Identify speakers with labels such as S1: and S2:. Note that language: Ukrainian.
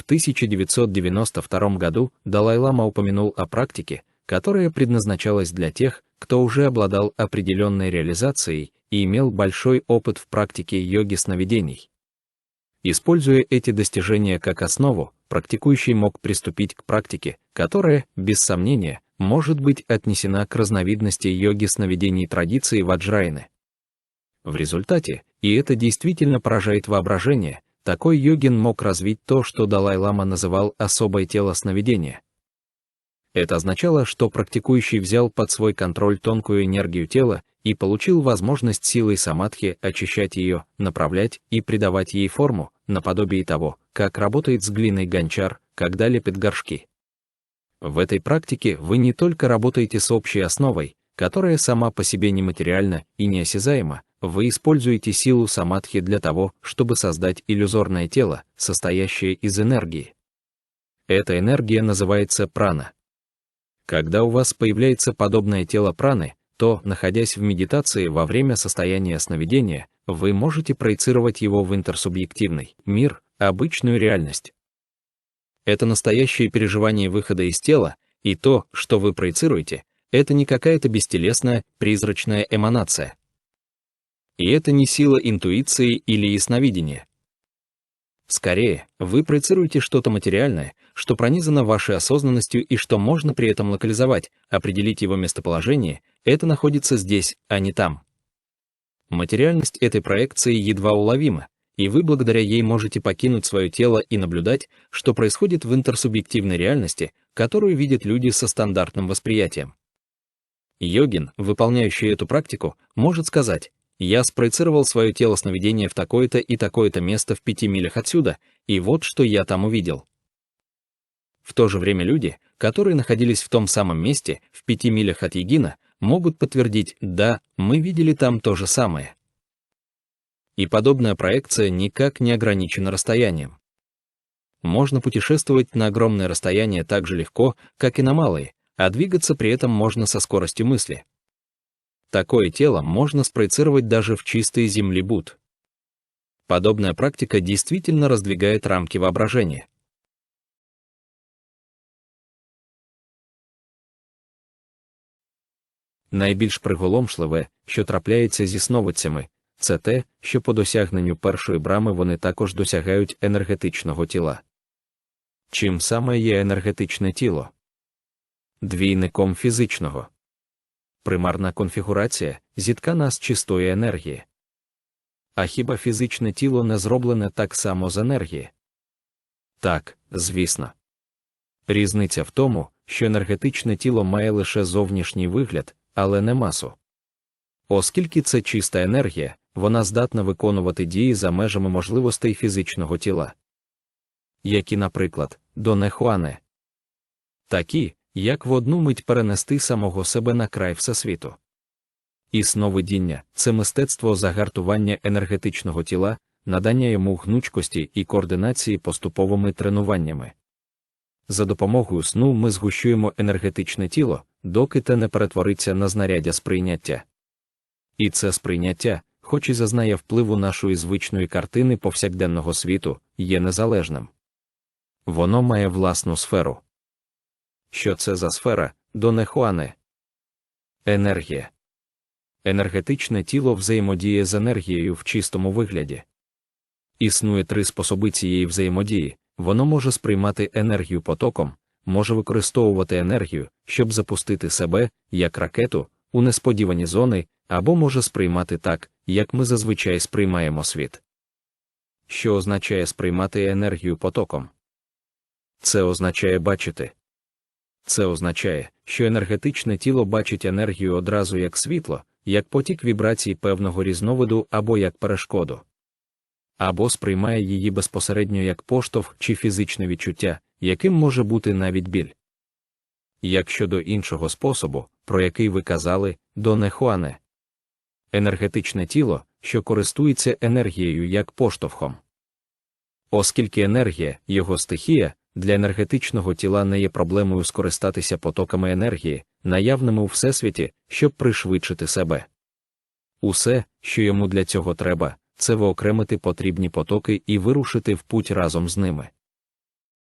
S1: В 1992 году Далай-Лама упомянул о практике, которая предназначалась для тех, кто уже обладал определенной реализацией и имел большой опыт в практике йоги сновидений. Используя эти достижения как основу, практикующий мог приступить к практике, которая, без сомнения, может быть отнесена к разновидности йоги сновидений традиции ваджрайны. В результате, и это действительно поражает воображение, такой йогин мог развить то, что Далай-лама называл особое тело сновидения. Это означало, что практикующий взял под свой контроль тонкую энергию тела и получил возможность силой самадхи очищать ее, направлять и придавать ей форму, наподобие того, как работает с глиной гончар, когда лепит горшки. В этой практике вы не только работаете с общей основой, которая сама по себе нематериальна и неосязаема, вы используете силу самадхи для того, чтобы создать иллюзорное тело, состоящее из энергии. Эта энергия называется прана. Когда у вас появляется подобное тело праны, то, находясь в медитации во время состояния сновидения, вы можете проецировать его в интерсубъективный мир, обычную реальность. Это настоящее переживание выхода из тела, и то, что вы проецируете, это не какая-то бестелесная, призрачная эманация. И это не сила интуиции или ясновидения. Скорее, вы проецируете что-то материальное, что пронизано вашей осознанностью и что можно при этом локализовать, определить его местоположение, это находится здесь, а не там. Материальность этой проекции едва уловима, и вы благодаря ей можете покинуть свое тело и наблюдать, что происходит в интерсубъективной реальности, которую видят люди со стандартным восприятием. Йогин, выполняющий эту практику, может сказать, я спроецировал свое тело сновидения в такое-то и такое-то место в пяти милях отсюда, и вот что я там увидел. В то же время люди, которые находились в том самом месте, в пяти милях от Егина, могут подтвердить «да, мы видели там то же самое». И подобная проекция никак не ограничена расстоянием. Можно путешествовать на огромное расстояние так же легко, как и на малые, а двигаться при этом можно со скоростью мысли. Такое тело можно спроецировать даже в чистые земли Буд. Подобная практика действительно раздвигает рамки воображения. Найбільш приголомшливе, що трапляється зі сновидцями, це те, що по досягненню першої брами вони також досягають енергетичного тіла. Чим саме є енергетичне тіло? Двійником фізичного примарна конфігурація зіткана з чистої енергії. А хіба фізичне тіло не зроблене так само з енергії? Так, звісно. Різниця в тому, що енергетичне тіло має лише зовнішній вигляд, але не масу. Оскільки це чиста енергія, вона здатна виконувати дії за межами можливостей фізичного тіла. Які, наприклад, донехуане. Такі, як в одну мить перенести самого себе на край всесвіту. І сновидіння це мистецтво загартування енергетичного тіла, надання йому гнучкості і координації поступовими тренуваннями. За допомогою сну ми згущуємо енергетичне тіло, доки те не перетвориться на знаряддя сприйняття. І це сприйняття, хоч і зазнає впливу нашої звичної картини повсякденного світу, є незалежним. Воно має власну сферу. Що це за сфера, Донехуане? Енергія. Енергетичне тіло взаємодіє з енергією в чистому вигляді. Існує три способи цієї взаємодії воно може сприймати енергію потоком, може використовувати енергію, щоб запустити себе, як ракету, у несподівані зони, або може сприймати так, як ми зазвичай сприймаємо світ. Що означає сприймати енергію потоком? Це означає бачити. Це означає, що енергетичне тіло бачить енергію одразу як світло, як потік вібрацій певного різновиду або як перешкоду, або сприймає її безпосередньо як поштовх чи фізичне відчуття, яким може бути навіть біль. Як щодо іншого способу, про який ви казали, до нехуане енергетичне тіло, що користується енергією як поштовхом. Оскільки енергія, його стихія, для енергетичного тіла не є проблемою скористатися потоками енергії, наявними у всесвіті, щоб пришвидшити себе. Усе, що йому для цього треба, це виокремити потрібні потоки і вирушити в путь разом з ними.